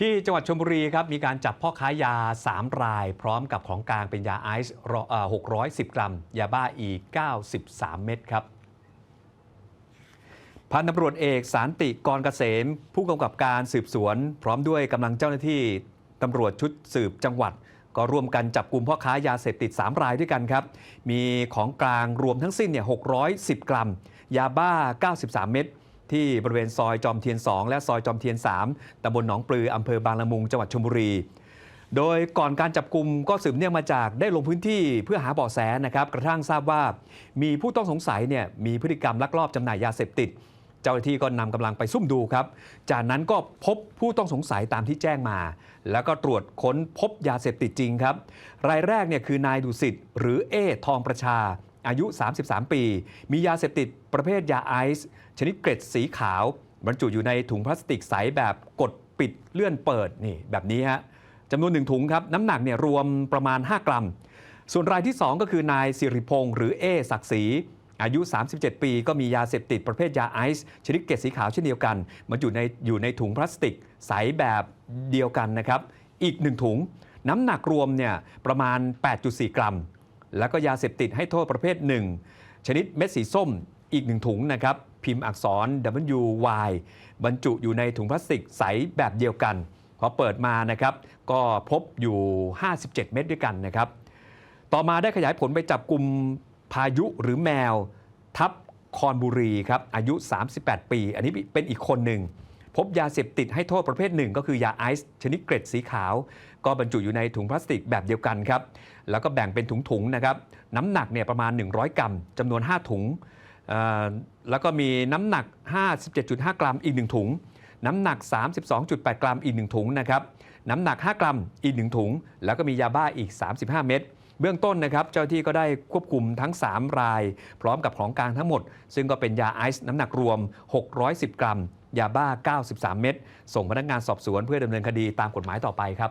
ที่จังหวัดชลบุรีครับมีการจับพ่อค้ายา 3 ราย พร้อมกับของกลางเป็นยาไอซ์รเอ่อ610 กรัม ยาบ้าอีก 93 เม็ดครับพันตำรวจเอกสารติกรเกษม ผู้กำกับการสืบสวน พร้อมด้วยกำลังเจ้าหน้าที่ตำรวจชุดสืบจังหวัด ก็ร่วมกันจับกลุ่มพ่อค้ายาเสพติด 3 รายด้วยกันครับ มีของกลางรวมทั้งสิ้นเนี่ย610 กรัม ยาบ้า 93 เม็ด ที่บริเวณซอยจอมเทียน 2 และซอยจอมเทียน 3ตำบลหนองปลืออำเภอบางละมุงจังหวัดชลบุรี โดยก่อนการจับกลุ่มก็สืบเนื่องมาจากได้ลงพื้นที่เพื่อหาเบาะแสนะครับกระทั่งทราบว่า มีผู้ต้องสงสัยเนี่ยมีพฤติกรรมลักลอบจำหน่ายยาเสพติด เจ้าหน้าที่ก็นำกำลังไปซุ่มดูครับ จากนั้นก็พบผู้ต้องสงสัยตามที่แจ้งมา แล้วก็ตรวจค้นพบยาเสพติดจริงครับ รายแรกเนี่ยคือนายดุสิตหรือเอทองประชา อายุ 33 ปี มียาเสพติดประเภทยาไอซ์ชนิดเกร็ดสีขาว บรรจุอยู่ในถุงพลาสติกใสแบบกดปิดเลื่อนเปิดนี่แบบนี้ฮะจำนวนหนึ่งถุงครับน้ำหนักเนี่ยรวมประมาณ 5 กรัม ส่วนรายที่ 2 ก็คือนายสิริพงษ์หรือเอศักดิ์ศรีอายุ 37 ปี ก็มียาเสพติดประเภทยาไอซ์ชนิดเกล็ดสีขาวเช่นเดียวกันมันอยู่ในอยู่ในถุงพลาสติกใสแบบเดียวกันนะครับ อีก 1 ถุง น้ำหนักรวมเนี่ยประมาณ 8.4 กรัม แล้วก็ยาเสพติดให้โทษประเภท1ชนิดเม็ดสีส้มอีก1ถุงนะครับพิมพ์อักษร WY บรรจุอยู่ในถุงพลาสติกใสแบบเดียวกันพอเปิดมานะครับก็พบอยู่ 57 เม็ดด้วยกันนะครับ ต่อมาได้ขยายผลไปจับกลุ่มพายุหรือแมว ทับคอนบุรีครับอายุ 38 ปี อันนี้เป็นอีกคนหนึ่ง พบยาเสพติดให้โทษประเภทหนึ่ง ก็คือยาไอซ์ชนิดเกร็ดสีขาว ก็บรรจุอยู่ในถุงพลาสติกแบบเดียวกันครับ แล้วก็แบ่งเป็นถุงๆนะครับ น้ำหนักเนี่ยประมาณ 100 กรัมจำนวน 5 ถุง แล้วก็มีน้ำหนัก 57.5 กรัมอีก 1 ถุง น้ำหนัก 32.8 กรัมอีก 1 ถุงนะครับ น้ำหนัก 5 กรัมอีก 1 ถุง แล้วก็มียาบ้าอีก 35 เม็ด เบื้องต้นนะครับเจ้าที่ก็ได้ควบคุมทั้ง 3 ราย พร้อมกับของกลางทั้งหมด ซึ่งก็เป็นยาไอซ์น้ำหนักรวม 610 กรัม ยาบ้า 93 เม็ดส่งพนักงานสอบสวนเพื่อดำเนินคดีตามกฎหมายต่อไปครับ